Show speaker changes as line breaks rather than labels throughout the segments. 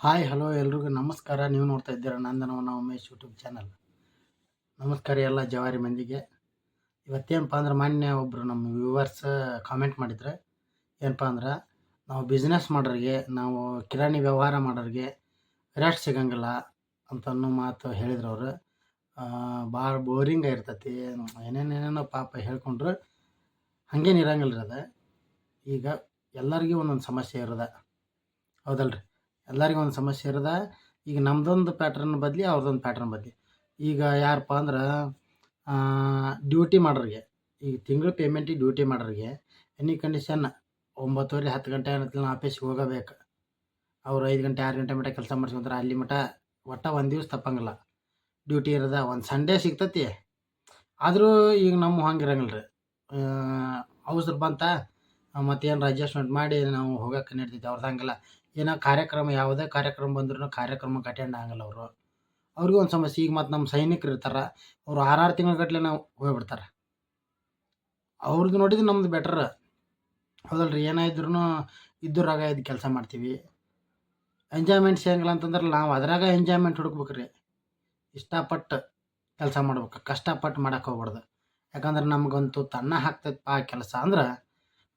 Hi, hello ಎಲ್ರಿಗೂ ನಮಸ್ಕಾರ. ನೀವು ನೋಡ್ತಾ ಇದ್ದೀರಾ ನಂದನವನ ಉಮೇಶ್ ಯೂಟ್ಯೂಬ್ ಚಾನಲ್. ನಮಸ್ಕಾರ ಎಲ್ಲ ಜವಾರಿ ಮಂದಿಗೆ. ಇವತ್ತೇನಪ್ಪ ಅಂದ್ರೆ ಮಾನ್ಯ ಒಬ್ಬರು ನಮ್ಮ ವ್ಯೂವರ್ಸ್ ಕಾಮೆಂಟ್ ಮಾಡಿದ್ರೆ, ಏನಪ್ಪ ಅಂದ್ರೆ ನಾವು ಬಿಸ್ನೆಸ್ ಮಾಡೋರಿಗೆ, ನಾವು ಕಿರಾಣಿ ವ್ಯವಹಾರ ಮಾಡೋರಿಗೆ ರೆಸ್ಟ್ ಸಿಗಂಗಿಲ್ಲ ಅಂತ ಅನ್ನೋ ಮಾತು ಹೇಳಿದ್ರು ಅವರು. ಭಾಳ ಬೋರಿಂಗ್ ಇರ್ತೈತಿ ಏನೇನೇನೇನೋ ಪಾಪ ಹೇಳ್ಕೊಂಡ್ರು ಹಂಗೇನು ಇರಂಗಿಲ್ಲ ರೀ ಅದು. ಈಗ ಎಲ್ಲರಿಗೂ ಒಂದೊಂದು ಸಮಸ್ಯೆ ಇರೋದ. ಹೌದಲ್ರಿ? ಎಲ್ಲರಿಗೂ ಒಂದು ಸಮಸ್ಯೆ ಇರದ. ಈಗ ನಮ್ದೊಂದು ಪ್ಯಾಟ್ರನ್ ಬದಲಿ ಅವ್ರದ್ದೊಂದು ಪ್ಯಾಟ್ರನ್ ಬದಲಿ. ಈಗ ಯಾರಪ್ಪ ಅಂದ್ರೆ ಡ್ಯೂಟಿ ಮಾಡೋರಿಗೆ. ಈಗ ತಿಂಗಳ ಪೇಮೆಂಟಿಗೆ ಡ್ಯೂಟಿ ಮಾಡೋರಿಗೆ. ಎನಿ ಕಂಡೀಷನ್ ಒಂಬತ್ತುವರೆ, ಹತ್ತು ಗಂಟೆ ಅನ್ನತ್ಲೆ ಆಫೀಸ್ಗೆ ಹೋಗಬೇಕು. ಅವ್ರು ಐದು ಗಂಟೆ, ಆರು ಗಂಟೆ ಮಟ್ಟ ಕೆಲಸ ಮಾಡ್ಸ್ಕೊಂತಾರೆ, ಅಲ್ಲಿ ಮಟ್ಟ ಒಟ್ಟ ಒಂದು ದಿವ್ಸ ತಪ್ಪಂಗಿಲ್ಲ. ಡ್ಯೂಟಿ ಇರದ ಒಂದು ಸಂಡೇ ಸಿಗ್ತತಿ. ಆದರೂ ಈಗ ನಮ್ಮ ಹಂಗೆ ಇರಂಗಿಲ್ಲ ರೀ ಅವಸರ ಬಂತ ಮತ್ತೇನು ಅಡ್ಜಸ್ಟ್ಮೆಂಟ್ ಮಾಡಿ ನಾವು ಹೋಗಕ್ಕೆ ನಡ್ತೈತಿ. ಅವ್ರದ್ದು ಹಂಗಿಲ್ಲ. ಏನೋ ಕಾರ್ಯಕ್ರಮ, ಯಾವುದೇ ಕಾರ್ಯಕ್ರಮ ಬಂದ್ರೂ ಕಾರ್ಯಕ್ರಮಕ್ಕೆ ಅಟೆಂಡ್ ಆಗಲ್ಲ ಅವರು. ಅವ್ರಿಗೂ ಒಂದು ಸಮಸ್ಯೆ. ಈಗ ಮತ್ತು ನಮ್ಮ ಸೈನಿಕರು ಇರ್ತಾರೆ, ಅವ್ರು ಆರಾರು ತಿಂಗಳ ನಾವು ಹೋಗ್ಬಿಡ್ತಾರೆ. ಅವ್ರದ್ದು ನೋಡಿದ್ರೆ ನಮ್ದು ಬೆಟರ್ ಹೌದಲ್ರಿ ಏನಾದ್ರೂ ಇದ್ದರಾಗ ಇದು ಕೆಲಸ ಮಾಡ್ತೀವಿ. ಎಂಜಾಯ್ಮೆಂಟ್ ಸಿಗಂಗಿಲ್ಲ ಅಂತಂದ್ರೆ ನಾವು ಅದ್ರಾಗ ಎಂಜಾಯ್ಮೆಂಟ್ ಹುಡುಕ್ಬೇಕು ರೀ ಇಷ್ಟಪಟ್ಟು ಕೆಲಸ ಮಾಡ್ಬೇಕು, ಕಷ್ಟಪಟ್ಟು ಮಾಡಕ್ಕೆ ಹೋಗ್ಬಾರ್ದು ಯಾಕಂದ್ರೆ ನಮಗಂತೂ ತನ್ನ ಹಾಕ್ತೈತಪ್ಪ ಕೆಲಸ ಅಂದ್ರೆ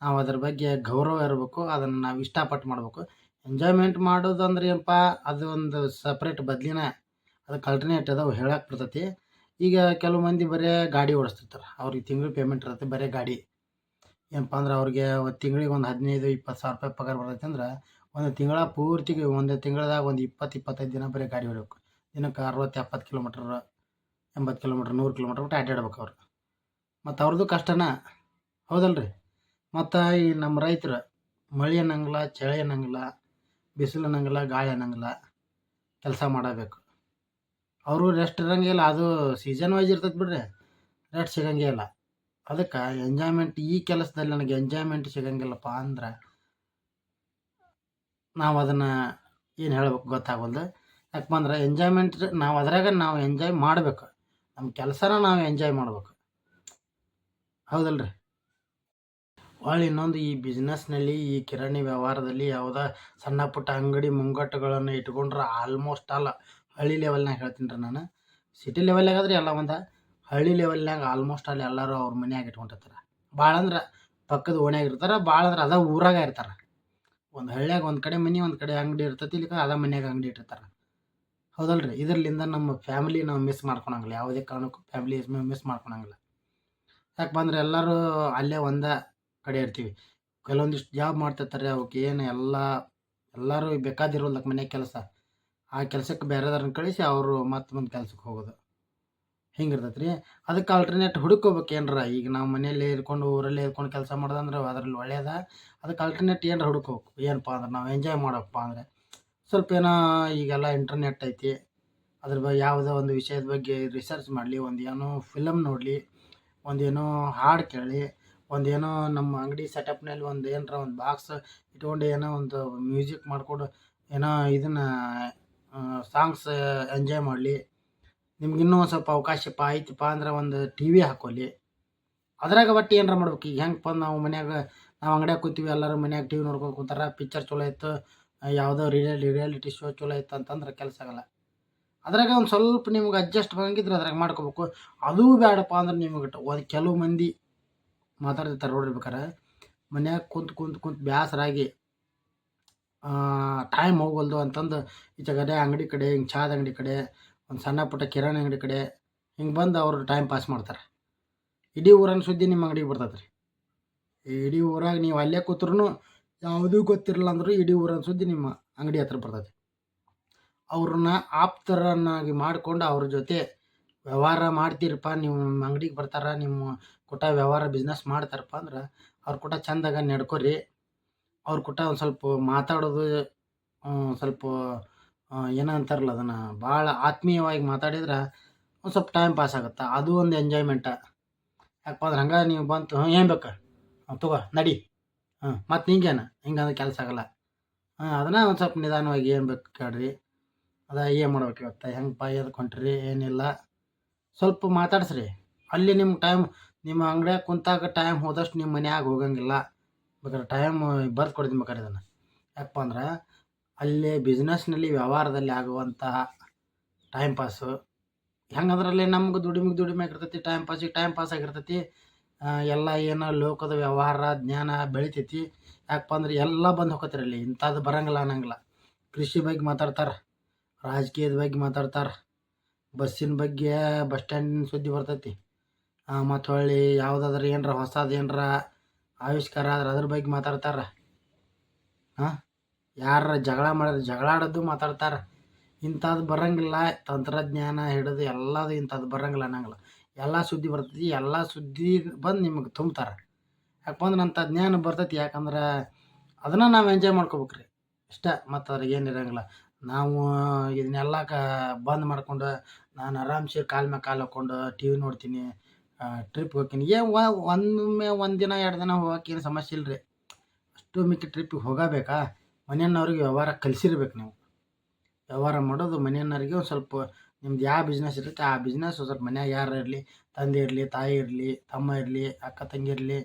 ನಾವು ಅದ್ರ ಬಗ್ಗೆ ಗೌರವ ಇರಬೇಕು, ಅದನ್ನು ನಾವು ಇಷ್ಟಪಟ್ಟು ಮಾಡಬೇಕು. ಎಂಜಾಯ್ಮೆಂಟ್ ಮಾಡೋದು ಅಂದ್ರೆ ಏನಪ್ಪ, ಅದು ಒಂದು ಸಪ್ರೇಟ್ ಬದ್ಲಿನ ಅದಕ್ಕೆ ಅಲ್ಟರ್ನೇಟ್ ಅದಾವೆ ಹೇಳಕ್ಕೆ ಬರ್ತೈತಿ. ಈಗ ಕೆಲವು ಮಂದಿ ಬರೀ ಗಾಡಿ ಓಡಿಸ್ತಿರ್ತಾರೆ. ಅವ್ರಿಗೆ ತಿಂಗಳು ಪೇಮೆಂಟ್ ಇರುತ್ತೆ ಬರೀ ಗಾಡಿ. ಏನಪ್ಪ ಅಂದ್ರೆ ಅವ್ರಿಗೆ ಒಂದು ತಿಂಗಳಿಗೆ ಒಂದು ಹದಿನೈದು, ಇಪ್ಪತ್ತು ಸಾವಿರ ರೂಪಾಯಿ ಪಗಾರ ಬರ್ತೈತೆ ಅಂದ್ರೆ ಒಂದು ತಿಂಗಳ ಪೂರ್ತಿಗೆ ಒಂದು ತಿಂಗಳದಾಗ ಒಂದು ಇಪ್ಪತ್ತು, ಇಪ್ಪತ್ತೈದು ದಿನ ಬರೀ ಗಾಡಿ ಹೊಡಿಬೇಕು. ದಿನಕ್ಕೆ ಅರವತ್ತು, ಎಪ್ಪತ್ತು ಕಿಲೋಮೀಟ್ರ್ ಎಂಬತ್ತು ಕಿಲೋಮೀಟ್ರ್ ನೂರು ಕಿಲೋಮೀಟ್ರ್ ಬಿಟ್ಟು ಅಡ್ಡಾಡ್ಬೇಕು ಅವ್ರು. ಮತ್ತು ಅವ್ರದ್ದು ಕಷ್ಟನ ಹೌದಲ್ರಿ? ಮತ್ತು ಈ ನಮ್ಮ ರೈತರು ಮಳೆ ಅನ್ನಂಗಿಲ್ಲ, ಚಳಿ ಅನ್ನಂಗಿಲ್ಲ ಬಿಸಿಲು ಅನ್ನಂಗಿಲ್ಲ ಗಾಳಿ ಅನ್ನಂಗಿಲ್ಲ ಕೆಲಸ ಮಾಡಬೇಕು. ಅವರು ರೆಸ್ಟ್ ಇರಂಗಿಲ್ಲ ಅದು ಸೀಸನ್ ವೈಸ್ ಇರ್ತೈತೆ ಬಿಡ್ರಿ ರೆಸ್ಟ್ ಸಿಗಂಗೇ ಇಲ್ಲ. ಅದಕ್ಕೆ ಎಂಜಾಯ್ಮೆಂಟ್ ಈ ಕೆಲಸದಲ್ಲಿ ನನಗೆ ಎಂಜಾಯ್ಮೆಂಟ್ ಸಿಗಂಗಿಲ್ಲಪ್ಪ ಅಂದ್ರೆ ನಾವು ಅದನ್ನು ಏನು ಹೇಳ್ಬೇಕು ಗೊತ್ತಾಗಲ್ದು. ಯಾಕಪ್ಪ ಅಂದ್ರೆ ಎಂಜಾಯ್ಮೆಂಟ್ ನಾವು ಅದ್ರಾಗ ನಾವು ಎಂಜಾಯ್ ಮಾಡಬೇಕು. ನಮ್ಮ ಕೆಲಸನ ನಾವು ಎಂಜಾಯ್ ಮಾಡ್ಬೇಕು. ಹೌದಲ್ರಿ? ಹೊಳ್ಳಿ ಇನ್ನೊಂದು ಈ ಬಿಸ್ನೆಸ್ನಲ್ಲಿ ಈ ಕಿರಾಣಿ ವ್ಯವಹಾರದಲ್ಲಿ ಯಾವುದೇ ಸಣ್ಣ ಪುಟ್ಟ ಅಂಗಡಿ ಮುಂಗಟ್ಟುಗಳನ್ನು ಇಟ್ಕೊಂಡ್ರೆ ಆಲ್ಮೋಸ್ಟ್ ಆಲ್ ಹಳ್ಳಿ ಲೆವೆಲ್ನಾಗ ಹೇಳ್ತೀನಿ ರೀ ನಾನು. ಸಿಟಿ ಲೆವೆಲ್ನಾಗ ಎಲ್ಲ ಒಂದು. ಹಳ್ಳಿ ಲೆವೆಲ್ನಾಗ ಆಲ್ಮೋಸ್ಟ್ ಆಲ್ ಎಲ್ಲರೂ ಅವ್ರ ಮನ್ಯಾಗ ಇಟ್ಕೊಂಡಿರ್ತಾರೆ ಭಾಳ ಅಂದ್ರೆ ಪಕ್ಕದ ಓಣ್ಯಾಗ ಇರ್ತಾರೆ ಭಾಳ ಅಂದ್ರೆ ಅದ ಊರಾಗ ಇರ್ತಾರೆ. ಒಂದು ಹಳ್ಳಿಯಾಗ ಒಂದು ಕಡೆ ಮನೆ, ಒಂದು ಕಡೆ ಅಂಗಡಿ ಇರ್ತೈತಿ ಇಲ್ಲಿ ಅದ ಮನ್ಯಾಗ ಅಂಗಡಿ ಇಟ್ಟಿರ್ತಾರೆ. ಹೌದಲ್ರಿ? ಇದರಿಂದ ನಮ್ಮ ಫ್ಯಾಮಿಲಿ ನಾವು ಮಿಸ್ ಮಾಡ್ಕೊಳಂಗಿಲ್ಲ. ಯಾವುದೇ ಕಾರಣಕ್ಕೂ ಫ್ಯಾಮಿಲಿ ಮಿಸ್ ಮಾಡ್ಕೊಳಂಗಿಲ್ಲ. ಯಾಕೆ ಬಂದ್ರೆ ಎಲ್ಲರೂ ಅಲ್ಲೇ ಒಂದೇ ಕಡೆ ಇರ್ತೀವಿ. ಕೆಲವೊಂದಿಷ್ಟು ಜಾಬ್ ಮಾಡ್ತಿರ್ತಾರೆ ಅವಕ್ಕೆ ಏನು ಎಲ್ಲ, ಎಲ್ಲರೂ ಬೇಕಾದಿರೋಲ್ಲ ಮನೆ ಕೆಲಸ. ಆ ಕೆಲಸಕ್ಕೆ ಬೇರೆದಾರನ್ನ ಕಳಿಸಿ ಅವರು ಮತ್ತೆ ಮುಂದೆ ಕೆಲಸಕ್ಕೆ ಹೋಗೋದು. ಹಿಂಗೆ ಇರ್ತೈತೆ ರೀ ಅದಕ್ಕೆ ಆಲ್ಟರ್ನೇಟ್ ಹುಡುಕೋಬೇಕು ಏನರ. ಈಗ ನಾವು ಮನೆಯಲ್ಲೇ ಇರ್ಕೊಂಡು, ಊರಲ್ಲೇ ಇರ್ಕೊಂಡು ಕೆಲಸ ಮಾಡೋದಂದ್ರೆ ಅದ್ರಲ್ಲಿ ಒಳ್ಳೆಯದ ಅದಕ್ಕೆ ಆಲ್ಟರ್ನೇಟ್ ಏನರ ಹುಡುಕೋಬೇಕು ಏನಪ್ಪ ಅಂದ್ರೆ ನಾವು ಎಂಜಾಯ್ ಮಾಡೋಪ್ಪ ಅಂದರೆ. ಸ್ವಲ್ಪ ಏನೋ ಈಗೆಲ್ಲ ಇಂಟರ್ನೆಟ್ ಐತಿ. ಅದ್ರ ಬಗ್ಗೆ ಯಾವುದೋ ಒಂದು ವಿಷಯದ ಬಗ್ಗೆ ರಿಸರ್ಚ್ ಮಾಡಲಿ, ಒಂದು ಏನೋ ಫಿಲಮ್ ನೋಡಲಿ ಒಂದೇನೋ ಹಾಡು ಕೇಳಿ. ಒಂದೇನೋ ನಮ್ಮ ಅಂಗಡಿ ಸೆಟಪ್ನಲ್ಲಿ ಒಂದು ಏನರ ಒಂದು ಬಾಕ್ಸ್ ಇಟ್ಕೊಂಡು ಏನೋ ಒಂದು ಮ್ಯೂಸಿಕ್ ಮಾಡಿಕೊಂಡು ಏನೋ ಇದನ್ನು ಸಾಂಗ್ಸ್ ಎಂಜಾಯ್ ಮಾಡಲಿ. ನಿಮ್ಗೆ ಇನ್ನೂ ಒಂದು ಸ್ವಲ್ಪ ಅವಕಾಶಪ್ಪ ಆಯ್ತಪ್ಪ ಅಂದ್ರೆ ಒಂದು ಟಿ ವಿ ಹಾಕ್ಕೊಳ್ಳಿ ಅದ್ರಾಗ ಒಟ್ಟು ಏನರ ಮಾಡ್ಬೇಕು ಈಗ ಹೆಂಗಪ್ಪ ನಾವು ಮನ್ಯಾಗ, ನಾವು ಅಂಗಡಿಯಾಗ ಕೂತೀವಿ, ಎಲ್ಲರೂ ಮನ್ಯಾಗ ಟಿ ವಿ ನೋಡ್ಕೊಂಡು ಕೂತಾರ ಪಿಕ್ಚರ್ ಚಲೋ ಇತ್ತು ಯಾವುದೋ ರಿಯಲ್ ರಿಯಾಲಿಟಿ ಶೋ ಚಲೋ ಇತ್ತು ಅಂತಂದ್ರೆ ಕೆಲಸ ಆಗಲ್ಲ. ಅದ್ರಾಗ ಒಂದು ಸ್ವಲ್ಪ ನಿಮ್ಗೆ ಅಡ್ಜಸ್ಟ್ ಬಂಗಿದ್ರೆ ಅದ್ರಾಗ ಮಾಡ್ಕೋಬೇಕು. ಅದೂ ಬೇಡಪ್ಪ ಅಂದ್ರೆ ನಿಮಗೆ ಒಂದು ಕೆಲವು ಮಂದಿ ಮಾತಾಡ್ತಿರ್ತಾರೆ ನೋಡ್ರಿ ಬೇಕಾರೆ. ಮನ್ಯಾಗ ಕುಂತು ಕುಂತು ಕುಂತು ಬೇಸರಾಗಿ ಟೈಮ್ ಹೋಗಲ್ದು ಅಂತಂದು ಈಚೆಗಡೆ ಅಂಗಡಿ ಕಡೆ, ಹಿಂಗೆ ಚಾದ ಅಂಗಡಿ ಕಡೆ, ಒಂದು ಸಣ್ಣ ಪುಟ್ಟ ಕಿರಾಣಿ ಅಂಗಡಿ ಕಡೆ, ಹಿಂಗೆ ಬಂದು ಅವರು ಟೈಮ್ ಪಾಸ್ ಮಾಡ್ತಾರೆ. ಇಡೀ ಊರನ್ನ ಸುದ್ದಿ ನಿಮ್ಮ ಅಂಗಡಿಗೆ ಬರ್ತದೆ ರೀ ಇಡೀ ಊರಾಗ ನೀವು ಅಲ್ಲೇ ಕೂತ್ರು ಯಾವುದೂ ಗೊತ್ತಿರಲ್ಲ ಅಂದರೂ ಇಡೀ ಊರನ್ನ ಸುದ್ದಿ ನಿಮ್ಮ ಅಂಗಡಿ ಹತ್ರ ಬರ್ತದೆ ಅವ್ರನ್ನ ಆಪ್ತರನ್ನಾಗಿ ಮಾಡಿಕೊಂಡು ಅವ್ರ ಜೊತೆ ವ್ಯವಹಾರ ಮಾಡ್ತೀರಪ್ಪ, ನೀವು ನಿಮ್ಮ ಅಂಗ್ಡಿಗೆ ಬರ್ತಾರೆ, ನಿಮ್ಮ ಕೂಟ ವ್ಯವಹಾರ ಬಿಸ್ನೆಸ್ ಮಾಡ್ತಾರಪ್ಪ ಅಂದ್ರೆ ಅವ್ರ ಕೂಟ ಚಂದಾಗ ನಡ್ಕೊರಿ. ಅವ್ರ ಕೂಟ ಒಂದು ಸ್ವಲ್ಪ ಮಾತಾಡೋದು ಸ್ವಲ್ಪ ಏನೋ ಅಂತಾರಲ್ಲ ಅದನ್ನು ಭಾಳ ಆತ್ಮೀಯವಾಗಿ ಮಾತಾಡಿದ್ರೆ ಒಂದು ಸ್ವಲ್ಪ ಟೈಮ್ ಪಾಸ್ ಆಗುತ್ತೆ. ಅದು ಒಂದು ಎಂಜಾಯ್ಮೆಂಟ ಯಾಕಪ್ಪ ಅಂದ್ರೆ ಹಂಗೆ ನೀವು ಬಂತು ಹ್ಞೂ ಏನು ಬೇಕು? ತಗೋ, ನಡಿ. ಹಾಂ ಮತ್ತು ನಿಂಗೇನು? ಹಿಂಗಂದ್ರೆ ಕೆಲಸ ಆಗಲ್ಲ. ಹಾಂ ಅದನ್ನು ಒಂದು ಸ್ವಲ್ಪ ನಿಧಾನವಾಗಿ ಏನು ಬೇಕು ಕೇಳ್ರಿ ಅದ ಏನು ಮಾಡ್ಬೇಕು ಇವತ್ತು? ಹೆಂಗಪ್ಪ ಎದಕ್ಕೆ ಹೊಂಟ್ರಿ ಏನಿಲ್ಲ. ಸ್ವಲ್ಪ ಮಾತಾಡ್ಸ್ರಿ. ಅಲ್ಲಿ ನಿಮ್ಮ ಟೈಮ್ ನಿಮ್ಮ ಅಂಗಡಿಯಾಗ ಕುಂತಾಗ ಟೈಮ್ ಹೋದಷ್ಟು ನಿಮ್ಮ ಮನ್ಯಾಗ ಹೋಗಂಗಿಲ್ಲ. ಬೇಕಾದ್ರೆ ಟೈಮ್ ಬರ್ದು ಕೊಡ್ತೀನಿ ಬೇಕಾದ್ರೆ ಇದನ್ನು. ಯಾಕಪ್ಪ ಅಂದ್ರೆ, ಅಲ್ಲಿ ಬಿಸ್ನೆಸ್ನಲ್ಲಿ ವ್ಯವಹಾರದಲ್ಲಿ ಆಗುವಂತಹ ಟೈಮ್ ಪಾಸು ಹೆಂಗಂದ್ರಲ್ಲಿ ನಮ್ಗೆ ದುಡಿಮೆಗೆ ದುಡಿಮೆ ಆಗಿರ್ತೈತಿ ಟೈಮ್ ಪಾಸಿಗೆ ಟೈಮ್ ಪಾಸ್ ಆಗಿರ್ತೈತಿ. ಎಲ್ಲ ಏನೋ ಲೋಕದ ವ್ಯವಹಾರ, ಜ್ಞಾನ ಬೆಳಿತೈತಿ. ಯಾಕಪ್ಪ ಅಂದ್ರೆ, ಎಲ್ಲ ಬಂದು ಹೋಗತ್ರಿ ಅಲ್ಲಿ. ಇಂಥದ್ದು ಬರಂಗಿಲ್ಲ ಅನ್ನಂಗಿಲ್ಲ. ಕೃಷಿ ಬಗ್ಗೆ ಮಾತಾಡ್ತಾರೆ, ರಾಜಕೀಯದ ಬಗ್ಗೆ ಮಾತಾಡ್ತಾರೆ. ಬಸ್ಸಿನ ಬಗ್ಗೆ ಬಸ್ ಸ್ಟ್ಯಾಂಡಿನ ಸುದ್ದಿ ಬರ್ತೈತಿ. ಮತ್ತು ಹೊಳ್ಳಿ ಯಾವುದಾದ್ರೂ ಏನರ ಹೊಸದು ಏನರ ಆವಿಷ್ಕಾರ ಆದ್ರೆ ಅದ್ರ ಬಗ್ಗೆ ಮಾತಾಡ್ತಾರೆ. ಹಾಂ ಯಾರ ಜಗಳ ಮಾಡಿದ್ರೆ ಜಗಳ ಆಡೋದು ಮಾತಾಡ್ತಾರೆ. ಇಂಥದ್ದು ಬರಂಗಿಲ್ಲ, ತಂತ್ರಜ್ಞಾನ ಹಿಡಿದು ಎಲ್ಲದು ಇಂಥದ್ದು ಬರಂಗಿಲ್ಲ ಅನ್ನಂಗಿಲ್ಲ. ಎಲ್ಲ ಸುದ್ದಿ ಬರ್ತೈತಿ, ಎಲ್ಲ ಸುದ್ದಿ ಬಂದು ನಿಮಗೆ ತುಂಬ್ತಾರೆ. ಯಾಕಂದ್ರೆ ಅಂಥ ಜ್ಞಾನ ಬರ್ತೈತಿ, ಯಾಕಂದ್ರೆ ಅದನ್ನು ನಾವು ಎಂಜಾಯ್ ಮಾಡ್ಕೋಬೇಕ್ರಿ. ಇಷ್ಟ ಮತ್ತು ಅದ್ರಾಗ ಏನು ಇರಂಗಿಲ್ಲ. ನಾವು ಇದನ್ನೆಲ್ಲ ಕ ಬಂದ್ ಮಾಡ್ಕೊಂಡು ನಾನು ಆರಾಮ್ಸೆ ಕಾಲ ಮೇಲೆ ಕಾಲು ಹಾಕ್ಕೊಂಡು ಟಿ ವಿ ನೋಡ್ತೀನಿ ಟ್ರಿಪ್ ಹೋಗ್ತೀನಿ. ಏನು ಒಮ್ಮೆ ಒಂದು ದಿನ, ಎರಡು ದಿನ ಹೋಗೋಕೆ ಏನು ಸಮಸ್ಯೆ ಇಲ್ಲ ರೀ ಅಷ್ಟು ಮಿಕ್ಕಿ ಟ್ರಿಪ್ಪಿಗೆ ಹೋಗಬೇಕಾ? ಮನೆಯನ್ನವ್ರಿಗೆ ವ್ಯವಹಾರ ಕಲಿಸಿರ್ಬೇಕು ನೀವು. ವ್ಯವಹಾರ ಮಾಡೋದು ಮನೆಯವ್ರಿಗೆ ಒಂದು ಸ್ವಲ್ಪ, ನಿಮ್ದು ಯಾವ ಬಿಸ್ನೆಸ್ ಇರುತ್ತೆ, ಆ ಬಿಸ್ನೆಸ್ ಸ್ವಲ್ಪ ಮನ್ಯಾಗ ಯಾರು ಇರಲಿ, ತಂದೆ ಇರಲಿ, ತಾಯಿ ಇರಲಿ, ತಮ್ಮ ಇರಲಿ, ಅಕ್ಕ ತಂಗಿ ಇರಲಿ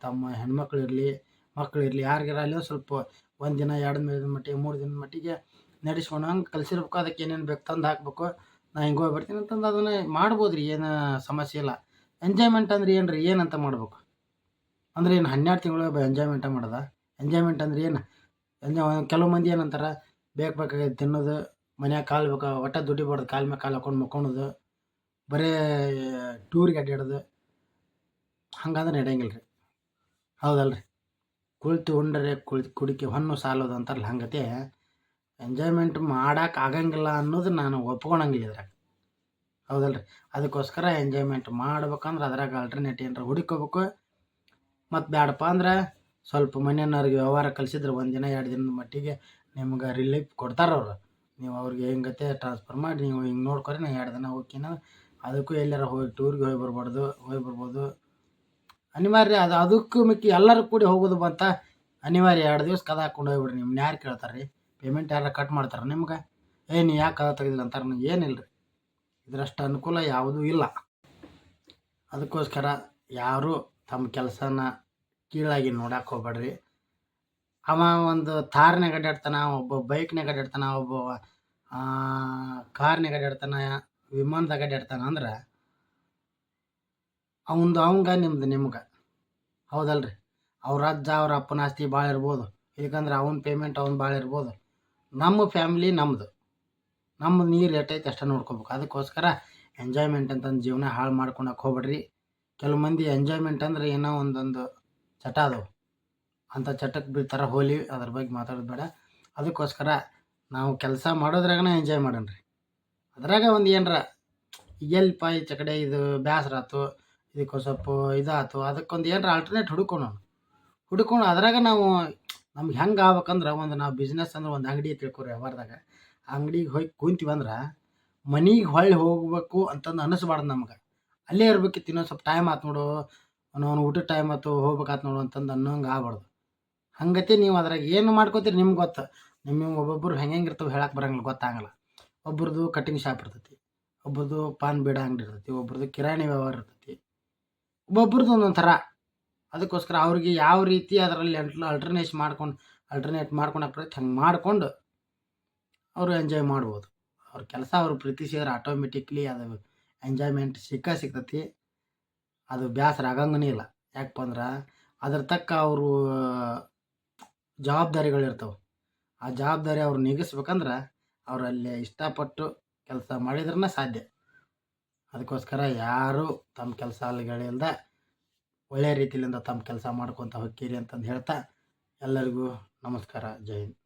ತಮ್ಮ ಹೆಣ್ಮಕ್ಳು ಇರಲಿ ಮಕ್ಕಳು ಇರಲಿ ಯಾರಿಗಾರ ಅಲ್ಲಿ ಸ್ವಲ್ಪ ಒಂದು ದಿನ, ಎರಡು ದಿನ ಮಟ್ಟಿಗೆ, ಮೂರು ದಿನದ ಮಟ್ಟಿಗೆ ನಡೆಸ್ಕೊಂಡು ಹಂಗೆ ಕಲಿಸಿರ್ಬೇಕು. ಅದಕ್ಕೆ ಏನೇನು ಬೇಕು ತಂದು ಹಾಕ್ಬೇಕು. ನಾ ಹಿಂಗೆ ಹೋಗ್ಬಿಡ್ತೀನಿ ಅಂತಂದು ಅದನ್ನು ಮಾಡ್ಬೋದು ರೀ ಏನು ಸಮಸ್ಯೆ ಇಲ್ಲ. ಎಂಜಾಯ್ಮೆಂಟ್ ಅಂದ್ರೆ ಏನು ರೀ ಏನಂತ ಮಾಡ್ಬೇಕು? ಅಂದ್ರೆ ಏನು ಹನ್ನೆರಡು ತಿಂಗಳು ಎಂಜಾಯ್ಮೆಂಟ ಮಾಡೋದ? ಎಂಜಾಯ್ಮೆಂಟ್ ಅಂದ್ರೆ ಏನು? ಎಂಜಾಯ್ ಕೆಲವು ಮಂದಿ ಏನಂತಾರೆ, ಬೇಕು ಬೇಕಾಗಿ ತಿನ್ನೋದು, ಮನ್ಯಾಗ ಕಾಲು ಬೇಕಾ, ಒಟ್ಟ ದುಡಿಬಾರ್ದು ಕಾಲು ಮೇಲೆ ಕಾಲು ಹಾಕೊಂಡು ಮಕ್ಕೊಳೋದು, ಬರೇ ಟೂರಿಗೆ ಅಡ್ಡಾಡೋದು ಹಂಗಂದ್ರೆ ನಡೆಯಂಗಿಲ್ಲ ರೀ ಹೌದಲ್ಲ ರೀ ಕುಳಿತು ಉಂಡರೆ ಕುಳಿತು ಕುಡಿಕೆ ಹೊನ್ನು ಸಾಲೋದು ಅಂತಾರಲ್ಲ ಹಂಗತೆ. ಎಂಜಾಯ್ಮೆಂಟ್ ಮಾಡಕ್ಕೆ ಆಗಂಗಿಲ್ಲ ಅನ್ನೋದು ನಾನು ಒಪ್ಕೊಳಂಗಿಲ್ಲ ಇದ್ರಾಗ. ಹೌದಲ್ಲ ರೀ ಅದಕ್ಕೋಸ್ಕರ ಎಂಜಾಯ್ಮೆಂಟ್ ಮಾಡ್ಬೇಕಂದ್ರೆ ಅದ್ರಾಗ ಆಲ್ಟರ್ನೇಟ್ ಏನಾರ ಹುಡುಕೋಬೇಕು ಮತ್ತು ಬ್ಯಾಡಪ್ಪ ಅಂದ್ರೆ ಸ್ವಲ್ಪ ಮನೆಯವ್ರಿಗೆ ವ್ಯವಹಾರ ಕಲಿಸಿದ್ರೆ ಒಂದು ದಿನ ಎರಡು ದಿನದ ಮಟ್ಟಿಗೆ ನಿಮ್ಗೆ ರಿಲೀಫ್ ಕೊಡ್ತಾರೆ ಅವರು. ನೀವು ಅವ್ರಿಗೆ ಹೆಂಗತೆ ಟ್ರಾನ್ಸ್ಫರ್ ಮಾಡಿ, ನೀವು ಹಿಂಗೆ ನೋಡ್ಕೊರಿ, ನಾ ಎರಡು ದಿನ ಹೋಗ್ತೀನಿ ಅದಕ್ಕೂ ಎಲ್ಲಾರ ಹೋಗಿ ಟೂರ್ಗೆ ಹೋಗಿ ಬರ್ಬಾರ್ದು, ಹೋಗಿ ಬರ್ಬೋದು. ಅನಿವಾರ್ಯ ಅದು. ಅದಕ್ಕೂ ಮಿಕ್ಕಿ ಎಲ್ಲರೂ ಕೂಡಿ ಹೋಗೋದು ಬಂತ ಅನಿವಾರ್ಯ. ಎರಡು ದಿವಸ ಕದ ಹಾಕೊಂಡು ಹೋಗ್ಬಿಡ್ರಿ ನಿಮ್ನ. ಯಾರು ಕೇಳ್ತಾರೆ ರೀ ಪೇಮೆಂಟ್ ಯಾರು ಕಟ್ ಮಾಡ್ತಾರೆ ನಿಮ್ಗೆ? ಏ, ನೀ ಯಾಕೆ ಕದ ತೆಗೆದಿಲ್ಲ ಅಂತಾರೆ ನಂಗೆ ಏನಿಲ್ಲ ರೀ ಇದರಷ್ಟು ಅನುಕೂಲ ಯಾವುದೂ ಇಲ್ಲ. ಅದಕ್ಕೋಸ್ಕರ ಯಾರು ತಮ್ಮ ಕೆಲಸನ ಕೀಳಾಗಿ ನೋಡಕ್ಕೆ ಹೋಗ್ಬೇಡ್ರಿ. ಅವ ಒಂದು ತಾರ್ನಾಗ ಅಡ್ಡಾಡ್ತಾನೆ ಒಬ್ಬ ಬೈಕ್ನಾಗ ಅಡ್ಡಾಡ್ತಾನೆ ಒಬ್ಬ ಕಾರ್ನಾಗ ಅಡ್ಡಾಡ್ತಾನೆ ವಿಮಾನದಾಗ ಅಡ್ಡಾಡ್ತಾನ ಅಂದ್ರೆ ಅವಂದು ಅವಂಗ ನಿಮ್ದು ನಿಮ್ಗೆ. ಹೌದಲ್ರಿ. ಅವ್ರ ಅಜ್ಜ, ಅವ್ರ ಅಪ್ಪನ ಆಸ್ತಿ ಭಾಳ ಇರ್ಬೋದು. ಯಾಕಂದ್ರೆ ಅವನ ಪೇಮೆಂಟ್ ಅವ್ನು ಭಾಳ ಇರ್ಬೋದು. ನಮ್ಮ ಫ್ಯಾಮಿಲಿ ನಮ್ಮದು ನಮ್ಮ ನೀರು ಎಟ್ಟೈತೆ ಅಷ್ಟೇ ನೋಡ್ಕೋಬೇಕು. ಅದಕ್ಕೋಸ್ಕರ ಎಂಜಾಯ್ಮೆಂಟ್ ಅಂತಂದು ಜೀವನ ಹಾಳು ಮಾಡ್ಕೊಳಕ್ಕೆ ಹೋಗ್ಬೇಡ್ರಿ. ಕೆಲವು ಮಂದಿ ಎಂಜಾಯ್ಮೆಂಟ್ ಅಂದ್ರೆ ಏನೋ ಒಂದೊಂದು ಚಟ ಅದು ಅಂಥ ಚಟಕ್ಕೆ ಬೀಳ್ತಾರೆ ಹೋಲಿ, ಅದ್ರ ಬಗ್ಗೆ ಮಾತಾಡೋದು ಬೇಡ. ಅದಕ್ಕೋಸ್ಕರ ನಾವು ಕೆಲಸ ಮಾಡೋದ್ರಾಗನ ಎಂಜಾಯ್ ಮಾಡೋಣ ರೀ ಅದ್ರಾಗ ಒಂದು ಏನರ, ಎಲ್ಪ ಈ ಚಕಡೆ ಇದು ಬೇಸರ ಆಯ್ತು ಇದಕ್ಕೆ ಸ್ವಲ್ಪ ಇದಾಯ್ತು ಅದಕ್ಕೊಂದು ಏನರ ಆಲ್ಟರ್ನೇಟ್ ಹುಡುಕೋಣ. ಹುಡ್ಕೊಂಡು ಅದ್ರಾಗ ನಾವು ನಮ್ಗೆ ಹೆಂಗೆ ಆಗ್ಬೇಕಂದ್ರೆ ಒಂದು ನಾವು ಬಿಸ್ನೆಸ್ ಅಂದ್ರೆ ಒಂದು ಅಂಗಡಿ ತಿಳ್ಕೊರಿ ವ್ಯವಹಾರದಾಗ. ಅಂಗಡಿಗೆ ಹೋಗಿ ಕೂತೀವಿ ಅಂದ್ರೆ ಮನೆಗೆ ಹೊಳ್ಳಿ ಹೋಗ್ಬೇಕು ಅಂತಂದು ಅನಿಸ್ಬಾರ್ದು ನಮ್ಗೆ. ಅಲ್ಲೇ ಇರ್ಬೇಕಿತ್ತು. ಇನ್ನೊಂದು ಸ್ವಲ್ಪ ಟೈಮ್ ಆಯ್ತು ನೋಡು. ಅವನು ಊಟದ ಟೈಮ್ ಆಯ್ತು ಹೋಗ್ಬೇಕಾತು ನೋಡು ಅಂತಂದು ಅನ್ನೋಂಗೆ ಆಗ್ಬಾರ್ದು. ಹಂಗತಿ ನೀವು ಅದ್ರಾಗ ಏನು ಮಾಡ್ಕೋತೀರಿ ನಿಮ್ಗೆ ಗೊತ್ತು. ನಿಮ್ಮ ಒಬ್ಬೊಬ್ಬರು ಹೆಂಗೆ ಹೆಂಗೆ ಇರ್ತವೆ ಹೇಳಕ್ಕೆ ಬರಂಗಿಲ್ಲ ಗೊತ್ತಾಗಲ್ಲ ಒಬ್ರದ್ದು ಕಟಿಂಗ್ ಶಾಪ್ ಇರ್ತೈತಿ. ಒಬ್ರದ್ದು ಪಾನ್ ಬೀಡ ಅಂಗಡಿ ಇರ್ತೈತಿ. ಒಬ್ರದ್ದು ಕಿರಾಣಿ ವ್ಯವಹಾರ ಇರ್ತೈತಿ. ಒಬ್ಬೊಬ್ರದ್ದು ಒಂದೊಂದು ಥರ. ಅದಕ್ಕೋಸ್ಕರ ಅವ್ರಿಗೆ ಯಾವ ರೀತಿ ಅದರಲ್ಲಿ ಅಲ್ಟರ್ನೇಟ್ ಮಾಡ್ಕೊಂಡು ಅಲ್ಟರ್ನೇಟ್ ಮಾಡ್ಕೊಂಡು ಪ್ರಯತ್ನ ಹಂಗೆ ಮಾಡಿಕೊಂಡು ಅವರು ಎಂಜಾಯ್ ಮಾಡ್ಬೋದು. ಅವ್ರ ಕೆಲಸ ಅವ್ರು ಪ್ರೀತಿಸಿದ್ರೆ ಆಟೋಮೆಟಿಕ್ಲಿ ಅದು ಎಂಜಾಯ್ಮೆಂಟ್ ಸಿಕ್ಕ ಸಿಗ್ತೈತಿ ಅದು ಬೇಸರ ಆಗಂಗನೇ ಇಲ್ಲ. ಯಾಕಪ್ಪ ಅಂದ್ರೆ ಅದ್ರ ತಕ್ಕ ಅವರು ಜವಾಬ್ದಾರಿಗಳಿರ್ತವೆ ಆ ಜವಾಬ್ದಾರಿ ಅವ್ರು ನೀಗಿಸ್ಬೇಕಂದ್ರೆ ಅವರಲ್ಲಿ ಇಷ್ಟಪಟ್ಟು ಕೆಲಸ ಮಾಡಿದ್ರೇ ಸಾಧ್ಯ. ಅದಕ್ಕೋಸ್ಕರ ಯಾರು ತಮ್ಮ ಕೆಲಸ ಅಲ್ಲಿಗಳಿಂದ ಒಳ್ಳೆಯ ರೀತಿಯಿಂದ ತಮ್ಮ ಕೆಲಸ ಮಾಡ್ಕೊತ ಹೋಗ್ತೀರಿ ಅಂತಂದು ಹೇಳ್ತಾ ಎಲ್ಲರಿಗೂ ನಮಸ್ಕಾರ. ಜೈ ಹಿಂದ್.